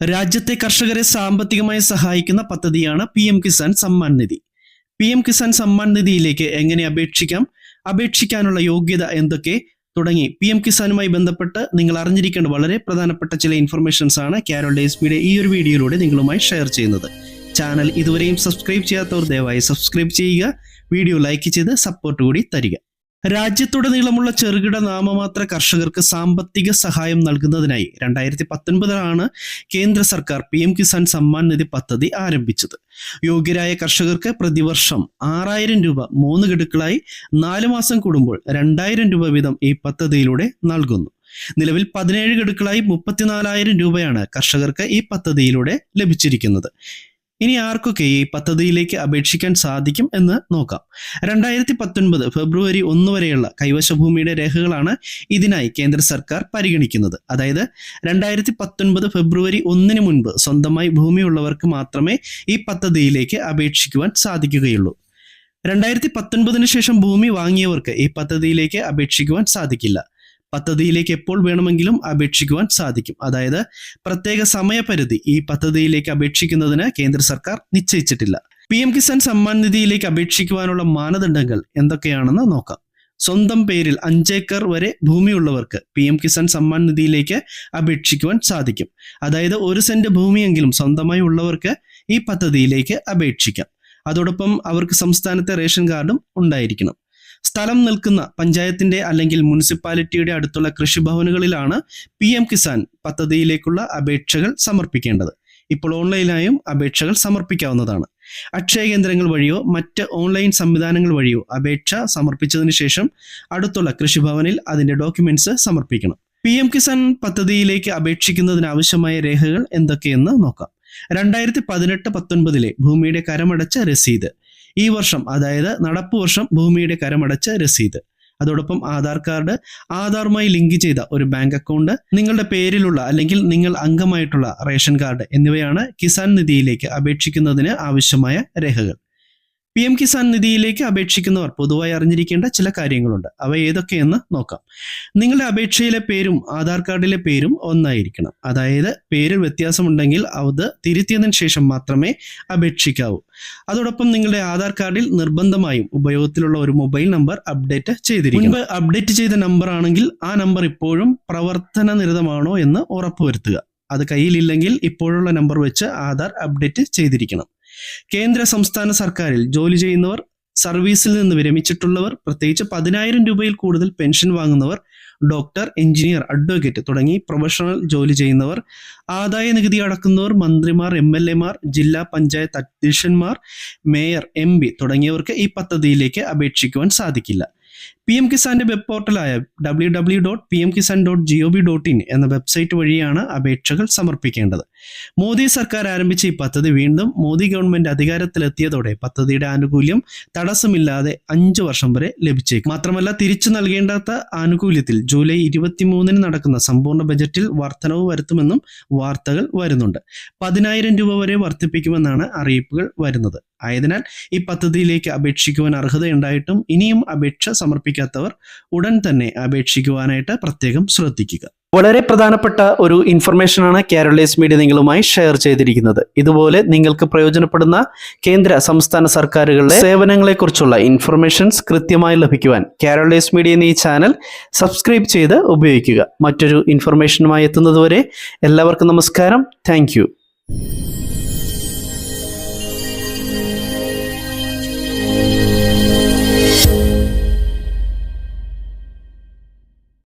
രാജ്യത്തെ കർഷകരെ സാമ്പത്തികമായി സഹായിക്കുന്ന പദ്ധതിയാണ് P M Kisan Samman Nidhi. P M Kisan Samman നിധിയിലേക്ക് എങ്ങനെ അപേക്ഷിക്കാം? അപേക്ഷിക്കാനുള്ള യോഗ്യത എന്തൊക്കെ? തുടങ്ങി. പി എം കിസാനുമായി ബന്ധപ്പെട്ട് നിങ്ങൾ അറിഞ്ഞിരിക്കേണ്ട വളരെ പ്രധാനപ്പെട്ട ചില ഇൻഫർമേഷൻസ് ആണ് കാരോൾ ഡേസ് മീഡിയ ഈ ഒരു വീഡിയോയിലൂടെ നിങ്ങളുമായി ഷെയർ ചെയ്യുന്നത്. ചാനൽ ഇതുവരെയും സബ്സ്ക്രൈബ് ചെയ്യാത്തവർ ദയവായി സബ്സ്ക്രൈബ് ചെയ്യുക. വീഡിയോ ലൈക്ക് ചെയ്ത് സപ്പോർട്ട് കൂടി തരിക. രാജ്യത്തുടനീളമുള്ള ചെറുകിട നാമമാത്ര കർഷകർക്ക് സാമ്പത്തിക സഹായം നൽകുന്നതിനായി രണ്ടായിരത്തി പത്തൊൻപതിലാണ് കേന്ദ്ര സർക്കാർ പി എം കിസാൻ സമ്മാൻ നിധി പദ്ധതി ആരംഭിച്ചത്. യോഗ്യരായ കർഷകർക്ക് പ്രതിവർഷം ആറായിരം രൂപ മൂന്ന് ഗഡുക്കളായി നാല് മാസം കൂടുമ്പോൾ രണ്ടായിരം രൂപ വീതം ഈ പദ്ധതിയിലൂടെ നൽകുന്നു. നിലവിൽ പതിനേഴ് ഗഡുക്കളായി മുപ്പത്തിനാലായിരം രൂപയാണ് കർഷകർക്ക് ഈ പദ്ധതിയിലൂടെ ലഭിച്ചിരിക്കുന്നത്. ഇനി ആർക്കൊക്കെ ഈ പദ്ധതിയിലേക്ക് അപേക്ഷിക്കാൻ സാധിക്കും എന്ന് നോക്കാം. രണ്ടായിരത്തി പത്തൊൻപത് ഫെബ്രുവരി ഒന്ന് വരെയുള്ള കൈവശഭൂമിയുടെ രേഖകളാണ് ഇതിനായി കേന്ദ്ര സർക്കാർ പരിഗണിക്കുന്നത്. അതായത് രണ്ടായിരത്തി പത്തൊൻപത് ഫെബ്രുവരി ഒന്നിന് മുൻപ് സ്വന്തമായി ഭൂമിയുള്ളവർക്ക് മാത്രമേ ഈ പദ്ധതിയിലേക്ക് അപേക്ഷിക്കുവാൻ സാധിക്കുകയുള്ളൂ. രണ്ടായിരത്തി പത്തൊൻപതിന് ശേഷം ഭൂമി വാങ്ങിയവർക്ക് ഈ പദ്ധതിയിലേക്ക് അപേക്ഷിക്കുവാൻ സാധിക്കില്ല. പദ്ധതിയിലേക്ക് എപ്പോൾ വേണമെങ്കിലും അപേക്ഷിക്കുവാൻ സാധിക്കും. അതായത് പ്രത്യേക സമയപരിധി ഈ പദ്ധതിയിലേക്ക് അപേക്ഷിക്കുന്നതിന് കേന്ദ്ര സർക്കാർ നിശ്ചയിച്ചിട്ടില്ല. പി എം കിസാൻ സമ്മാൻ നിധിയിലേക്ക് അപേക്ഷിക്കുവാനുള്ള മാനദണ്ഡങ്ങൾ എന്തൊക്കെയാണെന്ന് നോക്കാം. സ്വന്തം പേരിൽ അഞ്ചേക്കർ വരെ ഭൂമിയുള്ളവർക്ക് പി എം കിസാൻ സമ്മാൻ നിധിയിലേക്ക് അപേക്ഷിക്കുവാൻ സാധിക്കും. അതായത് ഒരു സെന്റ് ഭൂമിയെങ്കിലും സ്വന്തമായി ഉള്ളവർക്ക് ഈ പദ്ധതിയിലേക്ക് അപേക്ഷിക്കാം. അതോടൊപ്പം അവർക്ക് സംസ്ഥാനത്തെ റേഷൻ കാർഡും ഉണ്ടായിരിക്കണം. സ്ഥലം നിൽക്കുന്ന പഞ്ചായത്തിന്റെ അല്ലെങ്കിൽ മുനിസിപ്പാലിറ്റിയുടെ അടുത്തുള്ള കൃഷിഭവനുകളിലാണ് പി എം കിസാൻ പദ്ധതിയിലേക്കുള്ള അപേക്ഷകൾ സമർപ്പിക്കേണ്ടത്. ഇപ്പോൾ ഓൺലൈനായും അപേക്ഷകൾ സമർപ്പിക്കാവുന്നതാണ്. അക്ഷയ കേന്ദ്രങ്ങൾ വഴിയോ മറ്റ് ഓൺലൈൻ സംവിധാനങ്ങൾ വഴിയോ അപേക്ഷ സമർപ്പിച്ചതിന് ശേഷം അടുത്തുള്ള കൃഷിഭവനിൽ അതിന്റെ ഡോക്യുമെന്റ്സ് സമർപ്പിക്കണം. പി എം കിസാൻ പദ്ധതിയിലേക്ക് അപേക്ഷിക്കുന്നതിനാവശ്യമായ രേഖകൾ എന്തൊക്കെയെന്ന് നോക്കാം. രണ്ടായിരത്തി പതിനെട്ട് പത്തൊൻപതിലെ ഭൂമിയുടെ കരമടച്ച രസീത്. ഈ വർഷം അതായത് നടപ്പ് വർഷം ഭൂമിയുടെ കരമടച്ച രസീത്. അതോടൊപ്പം ആധാർ കാർഡ് ആധാറുമായി ലിങ്ക് ചെയ്ത ഒരു ബാങ്ക് അക്കൗണ്ട് നിങ്ങളുടെ പേരിലുള്ള അല്ലെങ്കിൽ നിങ്ങൾ അംഗമായിട്ടുള്ള റേഷൻ കാർഡ് എന്നിവയാണ് കിസാൻ നിധിയിലേക്ക് അപേക്ഷിക്കുന്നതിന് ആവശ്യമായ രേഖകൾ. പി എം കിസാൻ നിധിയിലേക്ക് അപേക്ഷിക്കുന്നവർ പൊതുവായി അറിഞ്ഞിരിക്കേണ്ട ചില കാര്യങ്ങളുണ്ട്. അവ ഏതൊക്കെയെന്ന് നോക്കാം. നിങ്ങളുടെ അപേക്ഷയിലെ പേരും ആധാർ കാർഡിലെ പേരും ഒന്നായിരിക്കണം. അതായത് പേരിൽ വ്യത്യാസമുണ്ടെങ്കിൽ അത് തിരുത്തിയതിനു ശേഷം മാത്രമേ അപേക്ഷിക്കാവൂ. അതോടൊപ്പം നിങ്ങളുടെ ആധാർ കാർഡിൽ നിർബന്ധമായും ഉപയോഗത്തിലുള്ള ഒരു മൊബൈൽ നമ്പർ അപ്ഡേറ്റ് ചെയ്തിരിക്കും മുൻപ് അപ്ഡേറ്റ് ചെയ്ത നമ്പർ ആണെങ്കിൽ ആ നമ്പർ ഇപ്പോഴും പ്രവർത്തന നിരതമാണോ എന്ന് ഉറപ്പുവരുത്തുക. അത് കയ്യിലില്ലെങ്കിൽ ഇപ്പോഴുള്ള നമ്പർ വെച്ച് ആധാർ അപ്ഡേറ്റ് ചെയ്തിരിക്കണം. കേന്ദ്ര സംസ്ഥാന സർക്കാരിൽ ജോലി ചെയ്യുന്നവർ സർവീസിൽ നിന്ന് വിരമിച്ചിട്ടുള്ളവർ പ്രത്യേകിച്ച് പതിനായിരം രൂപയിൽ കൂടുതൽ പെൻഷൻ വാങ്ങുന്നവർ ഡോക്ടർ എഞ്ചിനീയർ അഡ്വക്കേറ്റ് തുടങ്ങി പ്രൊഫഷണൽ ജോലി ചെയ്യുന്നവർ ആദായ നികുതി അടക്കുന്നവർ മന്ത്രിമാർ എം എൽ എമാർ ജില്ലാ പഞ്ചായത്ത് അധ്യക്ഷന്മാർ മേയർ എം പി തുടങ്ങിയവർക്ക് ഈ പദ്ധതിയിലേക്ക് അപേക്ഷിക്കുവാൻ സാധിക്കില്ല. പി എം കിസാന്റെ web പോർട്ടലായ W W dot P M Kisan dot G O V dot in എന്ന വെബ്സൈറ്റ് വഴിയാണ് അപേക്ഷകൾ സമർപ്പിക്കേണ്ടത്. മോദി സർക്കാർ ആരംഭിച്ച ഈ പദ്ധതി വീണ്ടും മോദി ഗവൺമെന്റ് അധികാരത്തിലെത്തിയതോടെ പദ്ധതിയുടെ ആനുകൂല്യം തടസ്സമില്ലാതെ അഞ്ചു വർഷം വരെ ലഭിച്ചേക്കും. മാത്രമല്ല തിരിച്ചു നൽകേണ്ടാത്ത ആനുകൂല്യത്തിൽ ജൂലൈ ഇരുപത്തിമൂന്നിന് നടക്കുന്ന സമ്പൂർണ ബജറ്റിൽ വർധനവ് വരുത്തുമെന്നും വാർത്തകൾ വരുന്നുണ്ട്. പതിനായിരം രൂപ വരെ വർദ്ധിപ്പിക്കുമെന്നാണ് അറിയിപ്പുകൾ വരുന്നത്. ആയതിനാൽ ഈ പദ്ധതിയിലേക്ക് അപേക്ഷിക്കുവാൻ അർഹതയുണ്ടായിട്ടും ഇനിയും അപേക്ഷ സമർപ്പിക്കാത്തവർ ഉടൻ തന്നെ അപേക്ഷിക്കുവാനായിട്ട് പ്രത്യേകം ശ്രദ്ധിക്കുക. വളരെ പ്രധാനപ്പെട്ട ഒരു ഇൻഫർമേഷനാണ് കേരളീസ് മീഡിയ നിങ്ങളുമായി ഷെയർ ചെയ്തിരിക്കുന്നത്. ഇതുപോലെ നിങ്ങൾക്ക് പ്രയോജനപ്പെടുന്ന കേന്ദ്ര സംസ്ഥാന സർക്കാരുകളുടെ സേവനങ്ങളെക്കുറിച്ചുള്ള ഇൻഫർമേഷൻസ് കൃത്യമായി ലഭിക്കുവാൻ കേരളീസ് മീഡിയ എന്നീ ചാനൽ സബ്സ്ക്രൈബ് ചെയ്ത് ഉപയോഗിക്കുക. മറ്റൊരു ഇൻഫർമേഷനുമായി എത്തുന്നതുവരെ എല്ലാവർക്കും നമസ്കാരം. താങ്ക്